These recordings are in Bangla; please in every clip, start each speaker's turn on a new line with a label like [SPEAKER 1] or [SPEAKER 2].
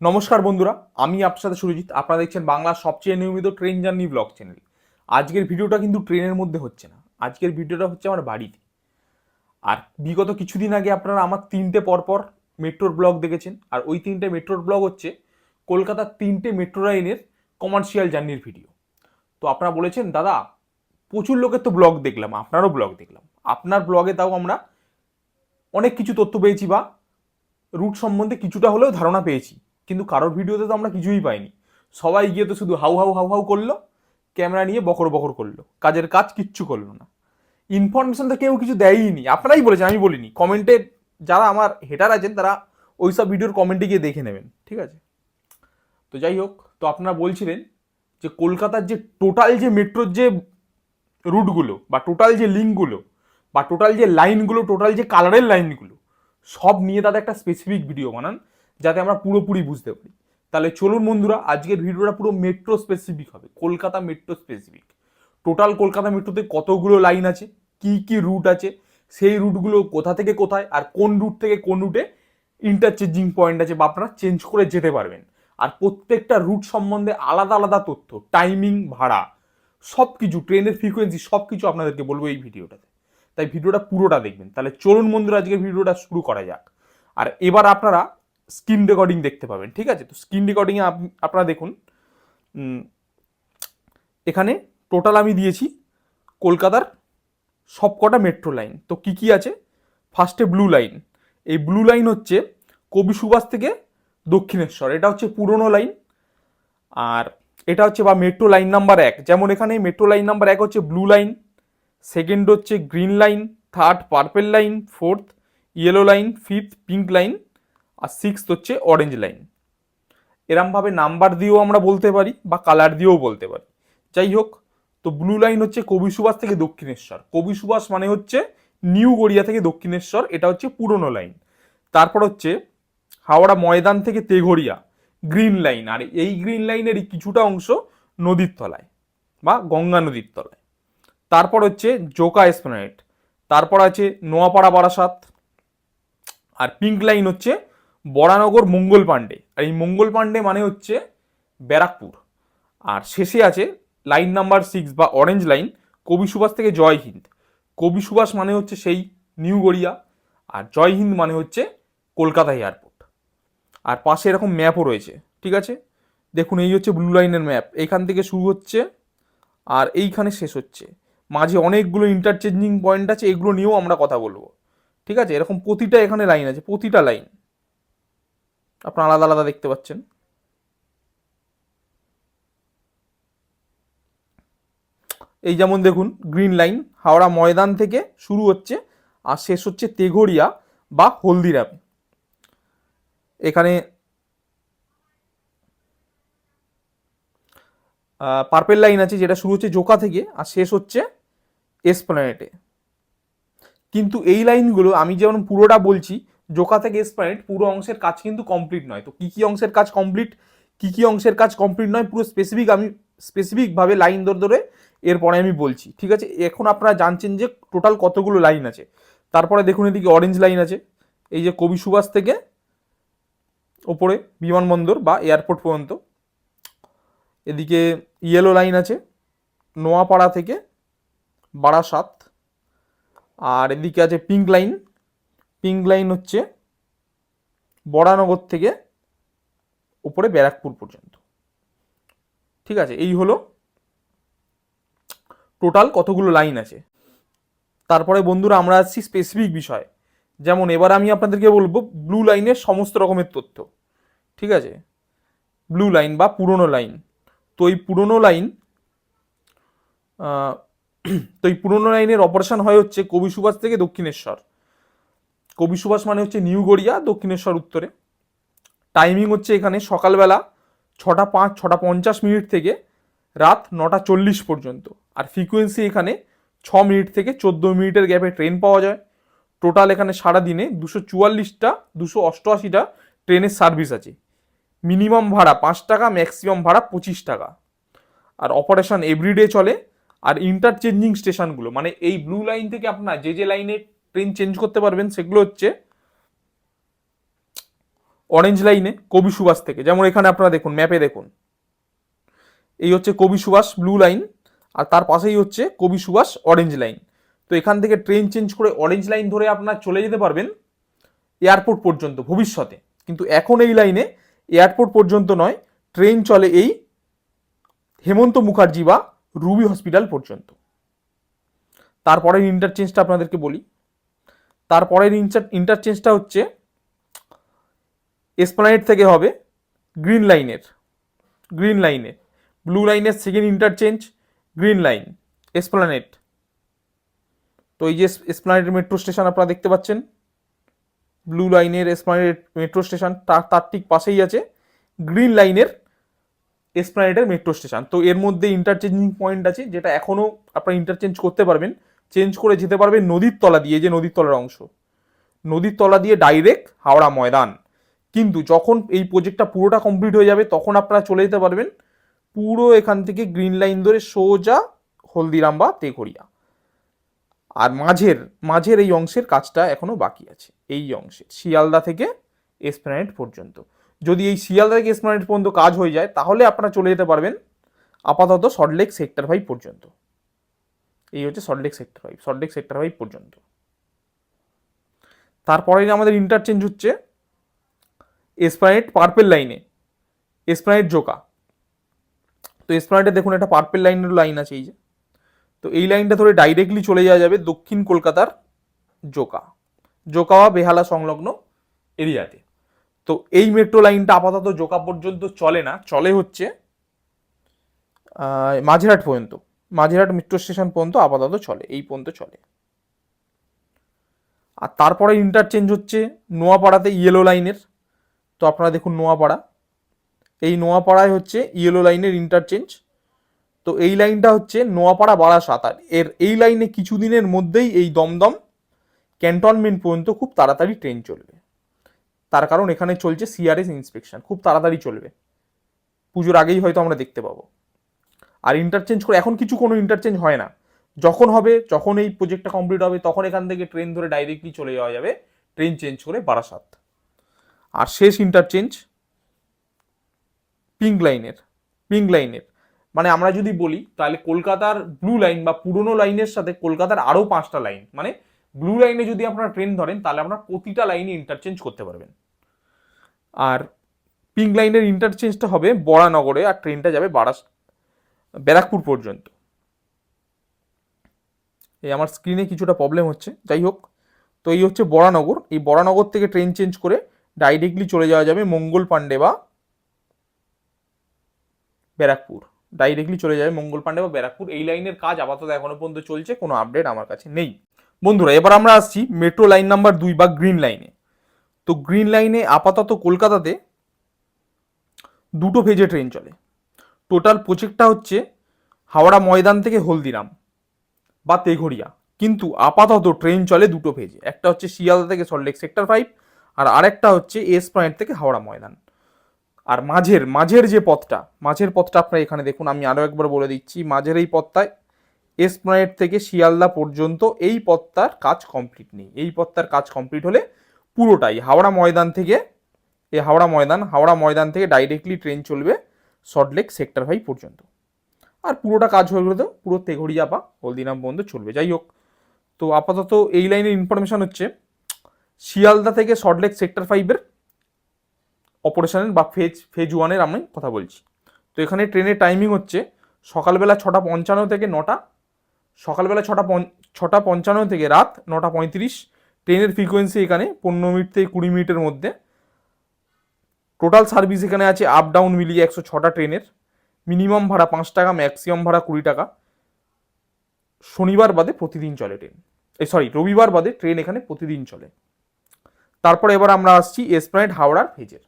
[SPEAKER 1] নমস্কার বন্ধুরা, আমি আপনার সাথে সুরজিৎ। আপনারা দেখছেন বাংলার সবচেয়ে নিয়মিত ট্রেন জার্নি ব্লগ চ্যানেল। আজকের ভিডিওটা কিন্তু ট্রেনের মধ্যে হচ্ছে না। আজকের ভিডিওটা হচ্ছে আমার বাড়িতে। আর বিগত কিছুদিন আগে আপনারা আমার তিনটে পরপর মেট্রোর ব্লগ দেখেছেন। আর ওই তিনটে মেট্রোর ব্লগ হচ্ছে কলকাতার তিনটে মেট্রো লাইনের কমার্শিয়াল জার্নির ভিডিও। তো আপনারা বলেছেন, দাদা, প্রচুর লোকের তো ব্লগ দেখলাম, আপনারও ব্লগ দেখলাম। আপনার ব্লগে তাও আমরা অনেক কিছু তথ্য পেয়েছি বা রুট সম্বন্ধে কিছুটা হলেও ধারণা পেয়েছি। কিন্তু কারোর ভিডিওতে তো আমরা কিছুই পাইনি। সবাই গিয়ে তো শুধু হাউ হাউ হাউ হাউ করল, ক্যামেরা নিয়ে বকর বকর করল। কাজের কাজ কিচ্ছু করল না। ইনফরমেশন তো কেউ কিছু দেয়ই নি আপনারাই বলেছেন, আমি বলিনি। কমেন্টে যারা আমার হেটার আছেন, তারা ওই সব ভিডিওর কমেন্টে গিয়ে দেখে নেবেন, ঠিক আছে? তো যাই হোক, তো আপনারা বলছিলেন যে কলকাতার যে টোটাল যে মেট্রোর যে রুটগুলো বা টোটাল যে লিঙ্কগুলো বা টোটাল যে লাইনগুলো টোটাল যে কালারের লাইনগুলো সব নিয়ে তাদের একটা স্পেসিফিক ভিডিও বানান। যাতে আমরা পুরোপুরি বুঝতে পারি। তাহলে চলুন বন্ধুরা, আজকের ভিডিওটা পুরো মেট্রো স্পেসিফিক হবে, Kolkata metro specific total Kolkata মেট্রোতে কতগুলো লাইন আছে, কি কি রুট আছে, সেই রুটগুলো কোথা থেকে কোথায়, আর কোন রুট থেকে কোন রুটে ইন্টারচেঞ্জিং পয়েন্ট আছে, বা আপনারা চেঞ্জ করে যেতে পারবেন। আর প্রত্যেকটা রুট সম্বন্ধে আলাদা আলাদা তথ্য টাইমিং ভাড়া সব কিছু ট্রেনের ফ্রিকোয়েন্সি সব কিছু আপনাদেরকে বলব এই ভিডিওটাতে। তাই ভিডিওটা পুরোটা দেখবেন। তাহলে চলুন বন্ধুরা, আজকে ভিডিওটা শুরু করা যাক। আর এবার আপনারা স্ক্রিন রেকর্ডিং দেখতে পাবেন, ঠিক আছে? তো স্ক্রিন রেকর্ডিংয়ে আপনারা দেখুন এখানে টোটাল আমি দিয়েছি কলকাতার সবকটা মেট্রো লাইন। তো কি কি আছে? ফার্স্টে ব্লু লাইন। এই ব্লু লাইন হচ্ছে কবি সুভাষ থেকে দক্ষিণেশ্বর। এটা হচ্ছে পুরনো লাইন। আর এটা হচ্ছে বা মেট্রো লাইন নাম্বার এক। যেমন এখানে মেট্রো লাইন নাম্বার এক হচ্ছে ব্লু লাইন, সেকেন্ড হচ্ছে green line, third purple line, fourth yellow line, fifth pink line. আর সিক্স হচ্ছে অরেঞ্জ লাইন এরমভাবে নাম্বার দিয়েও আমরা বলতে পারি বা কালার দিয়েও বলতে পারি। যাই হোক, তো ব্লু লাইন হচ্ছে কবি সুভাষ থেকে দক্ষিণেশ্বর। কবি সুভাষ মানে হচ্ছে নিউ গড়িয়া থেকে দক্ষিণেশ্বর, এটা হচ্ছে পুরনো লাইন তারপর হচ্ছে হাওড়া ময়দান থেকে তেঘরিয়া গ্রিন লাইন আর এই গ্রিন লাইনেরই কিছুটা অংশ নদীর তলায় বা গঙ্গা নদীর তলায়। তারপর হচ্ছে জোকা এসপ্লানেট তারপর আছে নোয়াপাড়া বারাসাত। আর পিঙ্ক লাইন হচ্ছে বরানগর মঙ্গল পাণ্ডে। আর এই মঙ্গল পাণ্ডে মানে হচ্ছে ব্যারাকপুর। আর শেষে আছে লাইন নাম্বার সিক্স বা অরেঞ্জ লাইন, কবি সুভাষ থেকে জয় হিন্দ। কবি সুভাষ মানে হচ্ছে সেই নিউ গড়িয়া, আর জয় হিন্দ মানে হচ্ছে কলকাতা এয়ারপোর্ট। আর পাশে এরকম ম্যাপও রয়েছে, ঠিক আছে? দেখুন, এই হচ্ছে ব্লু লাইনের ম্যাপ। এখান থেকে শুরু হচ্ছে, আর এইখানে শেষ হচ্ছে। মাঝে অনেকগুলো ইন্টারচেঞ্জিং পয়েন্ট আছে, এগুলো নিয়েও আমরা কথা বলব। ঠিক আছে? এরকম প্রতিটা এখানে লাইন আছে, প্রতিটা লাইন আপনারা আলাদা আলাদা দেখতে পাচ্ছেন। এই যেমন দেখুন, গ্রিন লাইন, হাওড়া ময়দান থেকে শুরু হচ্ছে, আর শেষ হচ্ছে তেঘরিয়া বা হলদিরামে। এখানে পার্পেল লাইন আছে, যেটা শুরু হচ্ছে জোকা থেকে, আর শেষ হচ্ছে এসপ্ল্যানেটে কিন্তু এই লাইনগুলো আমি যেমন পুরোটা বলছি জোকা থেকে এসপ্ল্যানেট পুরো অংশের কাজ কিন্তু কমপ্লিট নয়। তো কী কী অংশের কাজ কমপ্লিট কী কী অংশের কাজ কমপ্লিট নয়, পুরো স্পেসিফিক আমি স্পেসিফিকভাবে লাইন ধরে ধরে এরপরে আমি বলছি, ঠিক আছে? এখন আপনারা জানছেন যে টোটাল কতগুলো লাইন আছে। তারপরে দেখুন এদিকে অরেঞ্জ লাইন আছে, এই যে কবি সুভাষ থেকে ওপরে বিমানবন্দর বা এয়ারপোর্ট পর্যন্ত। এদিকে ইয়েলো লাইন আছে, নোয়াপাড়া থেকে বারাসাত। আর এদিকে আছে পিঙ্ক লাইন পিঙ্ক লাইন হচ্ছে বরানগর থেকে উপরে ব্যারাকপুর পর্যন্ত। ঠিক আছে, এই হলো টোটাল কতগুলো লাইন আছে। তারপরে বন্ধুরা আমরা আসছি স্পেসিফিক বিষয়। যেমন এবার আমি আপনাদেরকে বলব ব্লু লাইনের সমস্ত রকমের তথ্য। ঠিক আছে? ব্লু লাইন বা পুরনো লাইন তো এই পুরনো লাইন তো এই পুরনো লাইনের অপারেশন হয় হচ্ছে কবি সুভাষ থেকে দক্ষিণেশ্বর। কবি সুভাষ মানে হচ্ছে নিউ গড়িয়া দক্ষিণেশ্বর উত্তরে। টাইমিং হচ্ছে এখানে সকালবেলা ছটা পাঁচ, ছটা পঞ্চাশ মিনিট থেকে রাত নটা চল্লিশ পর্যন্ত। আর ফ্রিকোয়েন্সি এখানে ছ মিনিট থেকে চোদ্দ মিনিটের গ্যাপে ট্রেন পাওয়া যায়। টোটাল এখানে সারা দিনে দুশো চুয়াল্লিশটা, দুশো অষ্টআশিটা ট্রেনের সার্ভিস আছে। মিনিমাম ভাড়া পাঁচ টাকা ম্যাক্সিমাম ভাড়া পঁচিশ টাকা। আর অপারেশন এভরিডে চলে। আর ইন্টারচেঞ্জিং স্টেশনগুলো মানে এই ব্লু লাইন থেকে আপনার যে যে লাইনে ট্রেন চেঞ্জ করতে পারবেন, সেগুলো হচ্ছে অরেঞ্জ লাইনে কবি সুভাষ থেকে। যেমন এখানে আপনারা দেখুন ম্যাপে দেখুন। এই হচ্ছে কবি সুভাষ ব্লু লাইন আর তার পাশেই হচ্ছে কবি সুভাষ অরেঞ্জ লাইন তো এখান থেকে ট্রেন চেঞ্জ করে অরেঞ্জ লাইন ধরে আপনারা চলে যেতে পারবেন এয়ারপোর্ট পর্যন্ত, ভবিষ্যতে। কিন্তু এখন এই লাইনে এয়ারপোর্ট পর্যন্ত নয় ট্রেন চলে এই হেমন্ত মুখার্জি বা রুবি হসপিটাল পর্যন্ত। তারপরের ইন্টারচেঞ্জটা আপনাদেরকে বলি। তারপরের ইন্টারচেঞ্জটা হচ্ছে এসপ্লানেট থেকে হবে গ্রিন লাইনের গ্রিন লাইনে ব্লু লাইনের second interchange green line Esplanade তো এই যে এসপ্লানেট মেট্রো স্টেশন আপনারা দেখতে পাচ্ছেন ব্লু লাইনের এসপ্লানেট মেট্রো স্টেশন তার ঠিক পাশেই আছে গ্রিন লাইনের এসপ্লানেটের মেট্রো স্টেশন তো এর মধ্যে ইন্টারচেঞ্জিং পয়েন্ট আছে, যেটা এখনও আপনারা ইন্টারচেঞ্জ করতে পারবেন। চেঞ্জ করে যেতে পারবেন নদীর তলা দিয়ে যে নদীর তলার অংশ। নদীর তলা দিয়ে ডাইরেক্ট হাওড়া ময়দান। কিন্তু যখন এই প্রজেক্টটা পুরোটা কমপ্লিট হয়ে যাবে, তখন আপনারা চলে যেতে পারবেন পুরো এখান থেকে গ্রিন লাইন ধরে সোজা হলদিরাম বা তেঘরিয়া। আর মাঝের মাঝের এই অংশের কাজটা এখনও বাকি আছে। এই অংশের শিয়ালদা থেকে এসপ্ল্যানেড পর্যন্ত। যদি এই শিয়ালদা থেকে এসপ্ল্যানেড পর্যন্ত কাজ হয়ে যায়, তাহলে আপনারা চলে যেতে পারবেন আপাতত সল্টলেক সেক্টর ফাইভ পর্যন্ত। এই হচ্ছে Salt Lake sector five Salt Lake sector five পর্যন্ত। তারপরে আমাদের ইন্টারচেঞ্জ হচ্ছে এসপ্ল্যানেড পার্পেল লাইনে এসপ্রাইট জোকা তো এসপ্ল্যানেডে দেখুন একটা পার্পেল লাইনের লাইন আছে এই যে। তো এই লাইনটা ধরে ডাইরেক্টলি চলে যাওয়া যাবে দক্ষিণ কলকাতার জোকা জোকাওয়া বেহালা সংলগ্ন এরিয়াতে তো। এই মেট্রো লাইনটা আপাতত জোকা পর্যন্ত চলে না, চলে হচ্ছে মাঝেরহাট পর্যন্ত। মাঝেরহাট মেট্রো স্টেশন পর্যন্ত আপাতত চলে, এই পর্যন্ত চলে। আর তারপরে ইন্টারচেঞ্জ হচ্ছে নোয়াপাড়াতে ইয়েলো লাইনের তো আপনারা দেখুন নোয়াপাড়া। এই নোয়াপাড়ায় হচ্ছে ইয়েলো লাইনের ইন্টারচেঞ্জ তো এই লাইনটা হচ্ছে নোয়াপাড়া বারাসাত। আর এর এই লাইনে কিছুদিনের মধ্যেই এই দমদম ক্যান্টনমেন্ট পর্যন্ত খুব তাড়াতাড়ি ট্রেন চলবে। তার কারণ এখানে চলছে সিআরএস ইন্সপেকশন খুব তাড়াতাড়ি চলবে। পুজোর আগেই হয়তো আমরা দেখতে পাবো। আর ইন্টারচেঞ্জ করে এখন কিছু কোনো ইন্টারচেঞ্জ হয় না। যখন হবে, যখন এই প্রজেক্টটা কমপ্লিট হবে, তখন এখান থেকে ট্রেন ধরে ডাইরেক্টলি চলে যাওয়া যাবে ট্রেন চেঞ্জ করে বারাসাত। আর শেষ ইন্টারচেঞ্জ পিঙ্ক লাইনের পিঙ্ক লাইনের মানে আমরা যদি বলি, তাহলে কলকাতার ব্লু লাইন বা পুরনো লাইনের সাথে কলকাতার আরও পাঁচটা লাইন মানে ব্লু লাইনে যদি আপনারা ট্রেন ধরেন, তাহলে আপনারা প্রতিটা লাইনে ইন্টারচেঞ্জ করতে পারবেন। আর পিঙ্ক লাইনের ইন্টারচেঞ্জটা হবে বরানগরে, আর ট্রেনটা যাবে বারাস ব্যারাকপুর পর্যন্ত। এই আমার স্ক্রিনে কিছুটা প্রবলেম হচ্ছে। যাই হোক, তো এই হচ্ছে বরানগর। এই বরানগর থেকে ট্রেন চেঞ্জ করে ডাইরেক্টলি চলে যাওয়া যাবে মঙ্গল পাণ্ডে বা ব্যারাকপুর। ডাইরেক্টলি চলে যাবে মঙ্গল পাণ্ডে বা ব্যারাকপুর। এই লাইনের কাজ আপাতত এখনও পর্যন্ত চলছে, কোনো আপডেট আমার কাছে নেই। বন্ধুরা, এবার আমরা আসছি মেট্রো লাইন নাম্বার দুই বা গ্রিন লাইনে তো গ্রিন লাইনে আপাতত কলকাতাতে দুটো ফেজে ট্রেন চলে। টোটাল প্রজেক্টটা হচ্ছে হাওড়া ময়দান থেকে হলদিরাম বা তেঘরিয়া কিন্তু আপাতত ট্রেন চলে দুটো ফেজে একটা হচ্ছে শিয়ালদা থেকে সল্টলেক সেক্টর ফাইভ আর আরেকটা হচ্ছে এস পয়েন্ট থেকে হাওড়া ময়দান। আর মাঝের মাঝের যে পথটা, মাঝের পথটা আপনারা এখানে দেখুন, আমি আরও একবার বলে দিচ্ছি, মাঝের এই পথটায় এসপ্লানেট থেকে শিয়ালদা পর্যন্ত এই পথটার কাজ কমপ্লিট নেই। এই পথটার কাজ কমপ্লিট হলে পুরোটাই হাওড়া ময়দান থেকে, এই হাওড়া ময়দান হাওড়া ময়দান থেকে ডাইরেক্টলি ট্রেন চলবে সল্টলেক সেক্টর ফাইভ পর্যন্ত। আর পুরোটা কাজ হয়ে গেলে তো পুরো তেঘড়িয়া বা হলদিরাম পর্যন্ত চলবে। যাই হোক, তো আপাতত এই লাইনের ইনফরমেশন হচ্ছে, শিয়ালদা থেকে সল্টলেক সেক্টর ফাইভের অপারেশনের বা ফেজ ফেজ ওয়ানের আমি কথা বলছি। তো এখানে ট্রেনের টাইমিং হচ্ছে সকালবেলা ছটা পঞ্চান্ন থেকে নটা, সকালবেলা ছটা ছটা পঞ্চান্ন থেকে রাত নটা পঁয়ত্রিশ। ট্রেনের ফ্রিকোয়েন্সি এখানে পনেরো মিনিট থেকে কুড়ি মিনিটের মধ্যে টোটাল সার্ভিস এখানে আছে আপ ডাউন মিলিয়ে একশো ছটা ট্রেনের। মিনিমাম ভাড়া পাঁচ টাকা ম্যাক্সিমাম ভাড়া কুড়ি টাকা। শনিবার বাদে প্রতিদিন চলে ট্রেন এই সরি রবিবার বাদে ট্রেন এখানে প্রতিদিন চলে। তারপরে এবার আমরা আসছি এসপ্লানেড হাওড়ার ফেজের,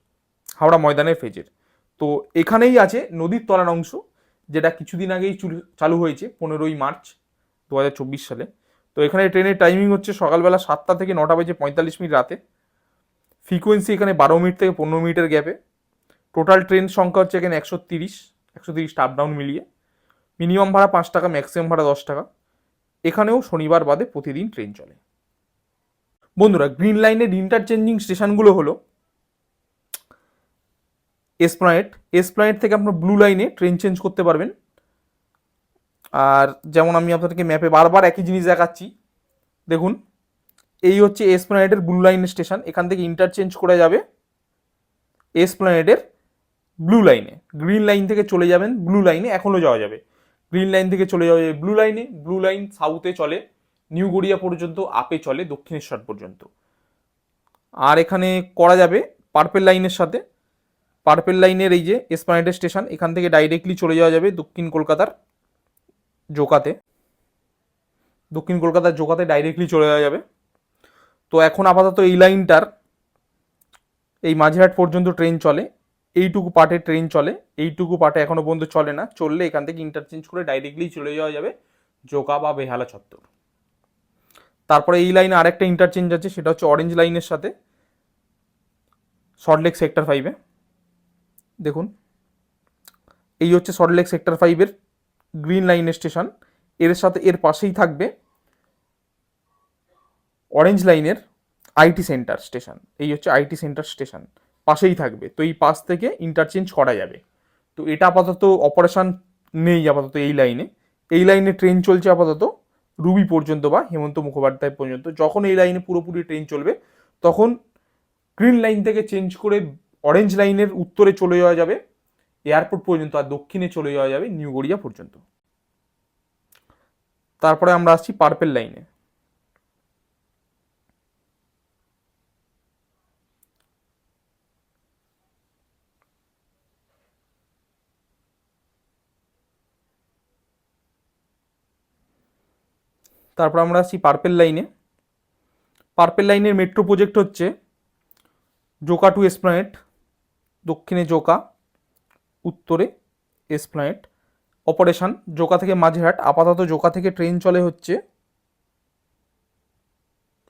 [SPEAKER 1] হাওড়া ময়দানের ফেজের। তো এখানেই আছে নদীর তলার অংশ, যেটা কিছুদিন আগেই চুল- হয়েছে পনেরোই মার্চ দু হাজার চব্বিশ সালে। তো এখানে ট্রেনের টাইমিং হচ্ছে সকালবেলা সাতটা থেকে নটা বেজে পঁয়তাল্লিশ মিনিট রাতে। ফ্রিকোয়েন্সি এখানে বারো মিনিট থেকে পনেরো মিনিটের গ্যাপে টোটাল ট্রেন সংখ্যা হচ্ছে এখানে একশো তিরিশ, একশো তিরিশটা আপ ডাউন মিলিয়ে। মিনিমাম ভাড়া পাঁচ টাকা ম্যাক্সিমাম ভাড়া দশ টাকা। এখানেও শনিবার বাদে প্রতিদিন ট্রেন চলে। বন্ধুরা গ্রিন লাইনের ইন্টারচেঞ্জিং স্টেশনগুলো হলো এসপ্লানেট এসপ্লানেট থেকে আপনার ব্লু লাইনে ট্রেন চেঞ্জ করতে পারবেন। আর যেমন আমি আপনাদেরকে ম্যাপে বারবার একই জিনিস দেখাচ্ছি। দেখুন এই হচ্ছে এসপ্লানেটের ব্লু লাইন স্টেশন এখান থেকে ইন্টারচেঞ্জ করে যাবে এসপ্লানেটের ব্লু লাইনে গ্রিন লাইন থেকে চলে যাবেন ব্লু লাইনে এখনও যাওয়া যাবে। গ্রিন লাইন থেকে চলে যাওয়া যাবে ব্লু লাইনে ব্লু লাইন সাউথে চলে নিউ গড়িয়া পর্যন্ত আপে চলে, দক্ষিণেশ্বর পর্যন্ত। আর এখানে করা যাবে পার্পেল লাইনের সাথে। পার্পেল লাইনের এই যে এসপ্লানেটের স্টেশন এখান থেকে ডাইরেক্টলি চলে যাওয়া যাবে দক্ষিণ কলকাতার জোকাতে। দক্ষিণ কলকাতার জোকাতে ডাইরেক্টলি চলে যাওয়া যাবে। তো এখন আপাতত এই লাইনটার এই মাঝেরহাট পর্যন্ত ট্রেন চলে, এইটুকু পার্টে ট্রেন চলে, এইটুকু পার্টে এখনও পর্যন্ত চলে না, চললে এখান থেকে ইন্টারচেঞ্জ করে ডাইরেক্টলি চলে যাওয়া যাবে জোকা বা বেহালা চত্বর। তারপরে এই লাইনে আরেকটা ইন্টারচেঞ্জ আছে, সেটা হচ্ছে অরেঞ্জ লাইনের সাথে সল্টলেক সেক্টর ফাইভে দেখুন, এই হচ্ছে সল্টলেক সেক্টর ফাইভের গ্রিন লাইনের স্টেশনের সাথে এর পাশেই থাকবে অরেঞ্জ লাইনের আইটি সেন্টার স্টেশন এই হচ্ছে আইটি সেন্টার স্টেশন পাশেই থাকবে। তো এই পাশ থেকে ইন্টারচেঞ্জ করা যাবে। তো এটা আপাতত অপারেশন নেই আপাতত এই লাইনে এই লাইনে ট্রেন চলছে আপাতত রুবি পর্যন্ত বা হেমন্ত মুখোপাধ্যায় পর্যন্ত। যখন এই লাইনে পুরোপুরি ট্রেন চলবে, তখন গ্রিন লাইন থেকে চেঞ্জ করে অরেঞ্জ লাইনের উত্তরে চলে যাওয়া যাবে এয়ারপোর্ট পর্যন্ত আর দক্ষিণে চলে যাওয়া যাবে নিউ গড়িয়া পর্যন্ত। তারপরে আমরা আসছি পার্পেল লাইনে তারপর আমরা আসি পার্পেল লাইনে পার্পেল লাইনের মেট্রো প্রজেক্ট হচ্ছে জোকা টু এসপ্লানেট দক্ষিণে জোকা উত্তরে এসপ্লানেট অপারেশন জোকা থেকে মাঝেরহাট, আপাতত জোকা থেকে ট্রেন চলে হচ্ছে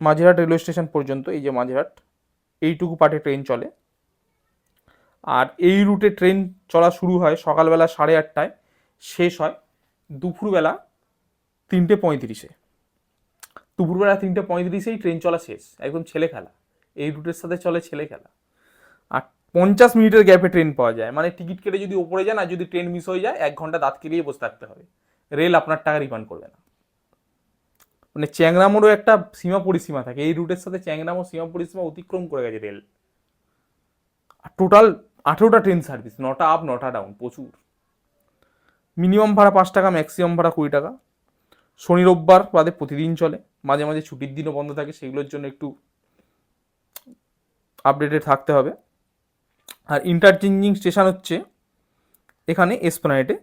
[SPEAKER 1] মাঝেরহাট রেলওয়ে স্টেশন পর্যন্ত, এই যে মাঝেরহাট। এইটুকু পার্টে ট্রেন চলে। আর এই রুটে ট্রেন চলা শুরু হয় সকালবেলা সাড়ে আটটায়, শেষ হয় দুপুরবেলা তিনটে পঁয়ত্রিশে। দুপুরবেলা তিনটে পঁয়ত্রিশেই ট্রেন চলা শেষ, একদম ছেলে খেলা। এই রুটের সাথে চলে ছেলে খেলা। আর পঞ্চাশ মিনিটের গ্যাপে ট্রেন পাওয়া যায়। মানে টিকিট কেটে যদি ওপরে যান আর যদি ট্রেন মিস হয়ে যায়, এক ঘণ্টা দাঁত কেলিয়ে বসে থাকতে হবে। রেল আপনার টাকা রিফান্ড করবে না। মানে চ্যাংরামোরও একটা সীমা পরিসীমা থাকে। এই রুটের সাথে চ্যাংরামো সীমা পরিসীমা অতিক্রম করে গেছে রেল আর টোটাল আঠেরোটা ট্রেন সার্ভিস নটা আপ নটা ডাউন প্রচুর। মিনিমাম ভাড়া পাঁচ টাকা ম্যাক্সিমাম ভাড়া কুড়ি টাকা। শনি রোববার বাদে প্রতিদিন চলে। মাঝে মাঝে ছুটির দিনও বন্ধ থাকে, সেগুলোর জন্য একটু আপডেটেড থাকতে হবে। আর ইন্টারচেঞ্জিং স্টেশন হচ্ছে এখানে এসপ্লানেটে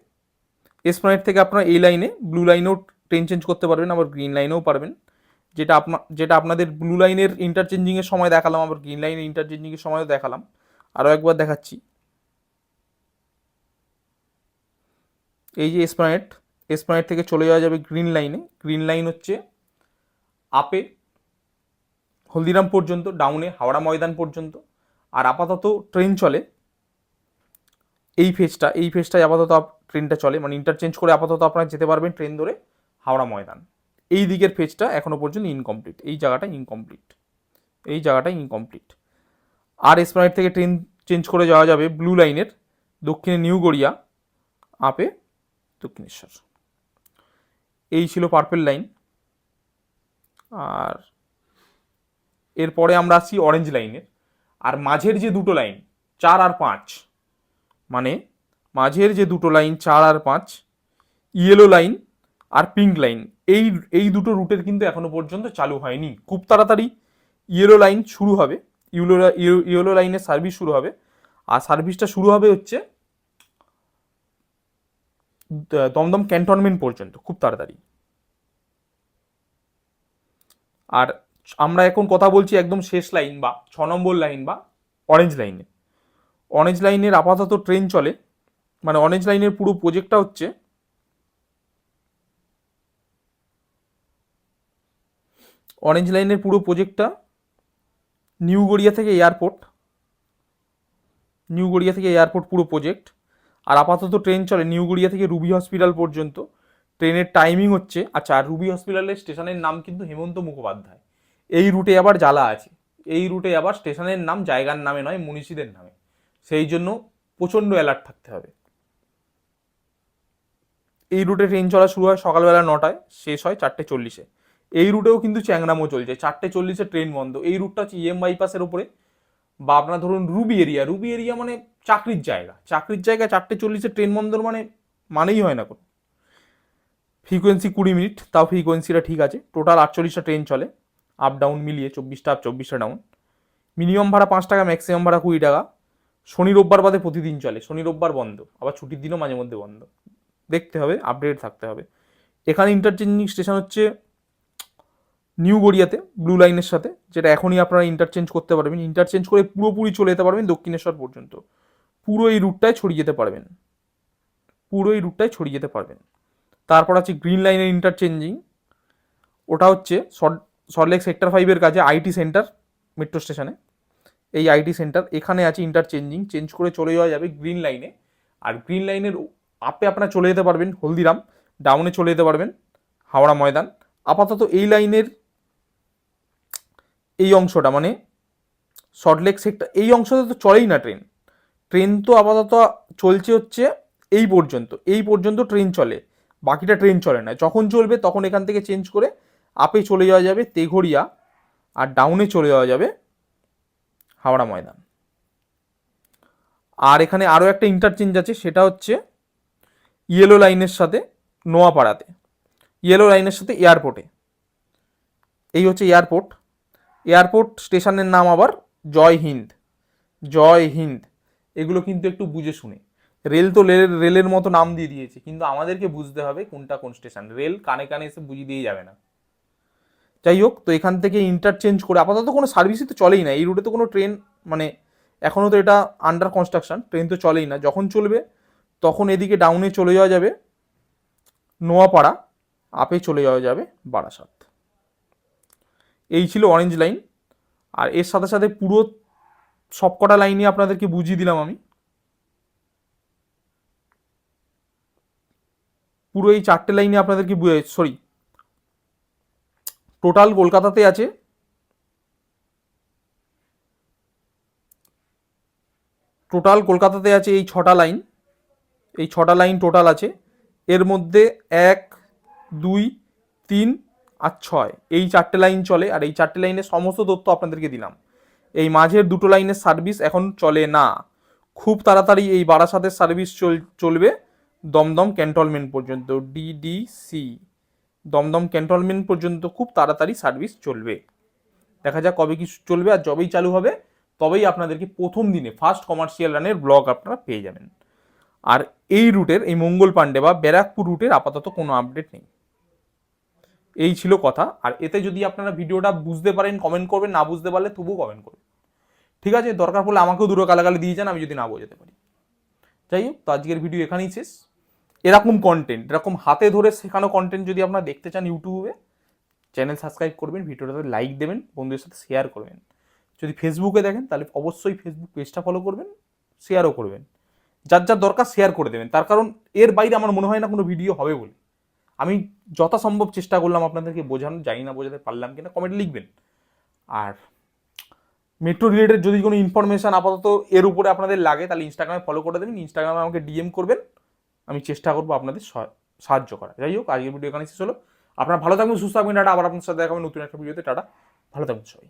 [SPEAKER 1] এসপ্লানেট থেকে আপনারা এই লাইনে ব্লু লাইনেও ট্রেন চেঞ্জ করতে পারবেন, আবার গ্রিন লাইনেও পারবেন। যেটা আপনা, যেটা আপনাদের ব্লু লাইনের ইন্টারচেঞ্জিংয়ের সময় দেখালাম, আবার গ্রিন লাইনের ইন্টারচেঞ্জিংয়ের সময়ও দেখালাম। আরও একবার দেখাচ্ছি। এই যে এসপ্লানেট এসপ্লানেট থেকে চলে যাওয়া যাবে গ্রিন লাইনে গ্রিন লাইন হচ্ছে আপে, হলদিরাম পর্যন্ত, ডাউনে, হাওড়া ময়দান পর্যন্ত, আর আপাতত ট্রেন চলে। এই ফেজটা এই ফেজটায় আপাতত ট্রেনটা চলে। মানে ইন্টারচেঞ্জ করে আপাতত আপনারা যেতে পারবেন ট্রেন ধরে হাওড়া ময়দান। এই দিকের ফেজটা এখনও পর্যন্ত ইনকমপ্লিট এই জায়গাটা ইনকমপ্লিট এই জায়গাটা ইনকমপ্লিট আর এসপ্লানেট থেকে ট্রেন চেঞ্জ করে যাওয়া যাবে ব্লু লাইনের দক্ষিণে নিউ গড়িয়া আপে দক্ষিণেশ্বর। এই ছিল পার্পেল লাইন আর এরপরে আমরা আসছি অরেঞ্জ লাইনের আর মাঝের যে দুটো লাইন চার আর পাঁচ মানে মাঝের যে দুটো লাইন চার আর পাঁচ ইয়েলো লাইন আর পিঙ্ক লাইন এই এই দুটো রুটের কিন্তু এখনও পর্যন্ত চালু হয়নি। খুব তাড়াতাড়ি ইয়েলো লাইন শুরু হবে। ইয়েলো ইয়েলো লাইনের সার্ভিস শুরু হবে। আর সার্ভিসটা শুরু হবে হচ্ছে দমদম ক্যান্টনমেন্ট পর্যন্ত, খুব তাড়াতাড়ি। আর আমরা এখন কথা বলছি একদম শেষ লাইন বা ছ নম্বর লাইন বা অরেঞ্জ লাইনে অরেঞ্জ লাইনের আপাতত ট্রেন চলে। মানে অরেঞ্জ লাইনের পুরো প্রজেক্টটা হচ্ছে অরেঞ্জ লাইনের পুরো প্রজেক্টটা নিউ গড়িয়া থেকে এয়ারপোর্ট নিউ গড়িয়া থেকে এয়ারপোর্ট পুরো প্রজেক্ট আর আপাতত ট্রেন চলে নিউ গড়িয়া থেকে রুবি হসপিটাল পর্যন্ত। ট্রেনের টাইমিং হচ্ছে আচ্ছা আর রুবি হসপিটালের স্টেশনের নাম কিন্তু হেমন্ত মুখোপাধ্যায়। এই রুটে আবার জ্বালা আছে। এই রুটে আবার স্টেশনের নাম জায়গার নামে নয়, মনীষীদের নামে। সেই জন্য প্রচণ্ড অ্যালার্ট থাকতে হবে। এই রুটে ট্রেন চলা শুরু হয় সকালবেলা নটায়, শেষ হয় চারটে চল্লিশে। এই রুটেও কিন্তু চ্যাংরামো চলছে। চারটে চল্লিশে ট্রেন বন্ধ। এই রুটটা হচ্ছে ইএম বাইপাসের ওপরে বা আপনার ধরুন রুবি এরিয়া রুবি এরিয়া মানে চাকরির জায়গা। চাকরির জায়গা চারটে চল্লিশে ট্রেন বন্ধর মানে মানেই হয় না কোনো। ফ্রিকোয়েন্সি কুড়ি মিনিট, তাও ফ্রিকোয়েন্সিটা ঠিক আছে। টোটাল আটচল্লিশটা ট্রেন চলে। আপ ডাউন মিলিয়ে চব্বিশটা আপ চব্বিশটা ডাউন মিনিমাম ভাড়া পাঁচ টাকা ম্যাক্সিমাম ভাড়া কুড়ি টাকা। শনি, রোববার বাদে প্রতিদিন চলে। শনি, রোববার বন্ধ। আবার ছুটির দিনও মাঝে মধ্যে বন্ধ। দেখতে হবে আপডেট থাকতে হবে। এখানে ইন্টারচেঞ্জিং স্টেশন হচ্ছে নিউ গড়িয়াতে ব্লু লাইনের সাথে, যেটা এখনই আপনারা ইন্টারচেঞ্জ করতে পারবেন। ইন্টারচেঞ্জ করে পুরোপুরি চলে যেতে পারবেন দক্ষিণেশ্বর পর্যন্ত। পুরো এই রুটটায় ছড়িয়ে যেতে পারবেন। পুরো এই রুটটায় ছড়িয়ে যেতে পারবেন। তারপর আছে গ্রিন লাইনের ইন্টারচেঞ্জিং ওটা হচ্ছে সল্টলেক সেক্টর ফাইভের কাছে আইটি সেন্টার মেট্রো স্টেশনে এই আইটি সেন্টার এখানে আছে ইন্টারচেঞ্জিং চেঞ্জ করে চলে যাওয়া যাবে গ্রিন লাইনে আর গ্রিন লাইনের আপে আপনারা চলে যেতে পারবেন হলদিরাম ডাউনে চলে যেতে পারবেন হাওড়া ময়দান। আপাতত এই লাইনের এই অংশটা মানে সল্টলেক সেক্টর এই অংশতে তো চলেই না ট্রেন ট্রেন তো আপাতত চলছে হচ্ছে এই পর্যন্ত এই পর্যন্ত ট্রেন চলে। বাকিটা ট্রেন চলে না। যখন চলবে তখন এখান থেকে চেঞ্জ করে আপে চলে যাওয়া যাবে তেঘড়িয়া আর ডাউনে চলে যাওয়া যাবে হাওড়া ময়দান। আর এখানে আরও একটা ইন্টারচেঞ্জ আছে, সেটা হচ্ছে ইয়েলো লাইনের সাথে নোয়াপাড়াতে। ইয়েলো লাইনের সাথে এয়ারপোর্টে এই হচ্ছে এয়ারপোর্ট এয়ারপোর্ট স্টেশনের নাম আবার জয় হিন্দ। জয় হিন্দ। এগুলো কিন্তু একটু বুঝে শুনে। রেল তো রেল রেলের মতো নাম দিয়ে দিয়েছে, কিন্তু আমাদেরকে বুঝতে হবে কোনটা কোন স্টেশন। রেল কানে কানে এসে বুঝিয়ে দিয়ে যাবে না। যাই হোক, তো এখান থেকে ইন্টারচেঞ্জ করে আপাতত কোনো সার্ভিসই তো চলেই না। এই রুটে তো কোনো ট্রেন মানে এখনও তো এটা আন্ডার কনস্ট্রাকশন ট্রেন তো চলেই না। যখন চলবে, তখন এদিকে ডাউনে চলে যাওয়া যাবে, নোয়াপাড়া আপে চলে যাওয়া যাবে বারাসাত। এই ছিল অরেঞ্জ লাইন আর এর সাথে সাথে পুরো সবকটা লাইনই আপনাদেরকে বুঝিয়ে দিলাম আমি। পুরো এই চারটে লাইনে আপনাদেরকে সরি টোটাল কলকাতাতে আছে। টোটাল কলকাতাতে আছে এই ছটা লাইন এই ছটা লাইন টোটাল আছে। এর মধ্যে এক, দুই, তিন আর ছয়। এই চারটে লাইন চলে আর এই চারটে লাইনের সমস্ত তথ্য আপনাদেরকে দিলাম। এই মাঝের দুটো লাইনের সার্ভিস এখন চলে না। খুব তাড়াতাড়ি এই বারাসাতের সার্ভিস চল, চলবে। দমদম ক্যান্টনমেন্ট পর্যন্ত ডিডিসি দমদম ক্যান্টনমেন্ট পর্যন্ত খুব তাড়াতাড়ি সার্ভিস চলবে। দেখা যাক কবে কি চলবে আর যবেই চালু হবে, তবেই আপনাদেরকে প্রথম দিনে ফার্স্ট কমার্শিয়াল রানের ব্লগ আপনারা পেয়ে যাবেন। আর এই রুটের, এই মঙ্গল পাণ্ডে বা ব্যারাকপুর রুটের আপাতত কোনো আপডেট নেই। এই ছিল কথা। আর এতে যদি আপনারা ভিডিওটা বুঝতে পারেন কমেন্ট করবেন, না বুঝতে পারলে তবুও কমেন্ট করবেন। ঠিক আছে, দরকার পড়লে আমাকেও দুটো গালাগালি দিয়ে যান, আমি যদি না বোঝাতে পারি। যাই হোক, তো আজকের ভিডিও এখানেই শেষ। এরকম কন্টেন্ট এরকম হাতে ধরে শেখানো কন্টেন্ট যদি আপনারা দেখতে চান ইউটিউবে চ্যানেল সাবস্ক্রাইব করবেন ভিডিওটাতে লাইক দেবেন, বন্ধুদের সাথে শেয়ার করবেন। যদি ফেসবুকে দেখেন, তাহলে অবশ্যই ফেসবুক পেজটা ফলো করবেন শেয়ারও করবেন। যার যার দরকার শেয়ার করে দেবেন। তার কারণ এর বাইরে আমার মনে হয় না কোনো ভিডিও হবে বলে। আমি যথাসম্ভব চেষ্টা করলাম আপনাদেরকে বোঝানো জানি না বোঝাতে পারলাম কিনা কমেন্ট লিখবেন। আর মেট্রো রিলেটেড যদি কোনো ইনফরমেশান আপাতত এর উপরে আপনাদের লাগে, তাহলে ইনস্টাগ্রামে ফলো করে দেবেন ইনস্টাগ্রামে আমাকে ডিএম করবেন। আমি চেষ্টা করব আপনাদের সাহায্য করা যাই হোক, আজকের ভিডিও এখানে শেষ হলো। আপনারা ভালো থাকবেন, সুস্থ থাকবেন, টাটা। আবার আপনার সাথে দেখাবেন নতুন একটা ভিডিওতে। টাটা। ভালো থাকবেন সবাই।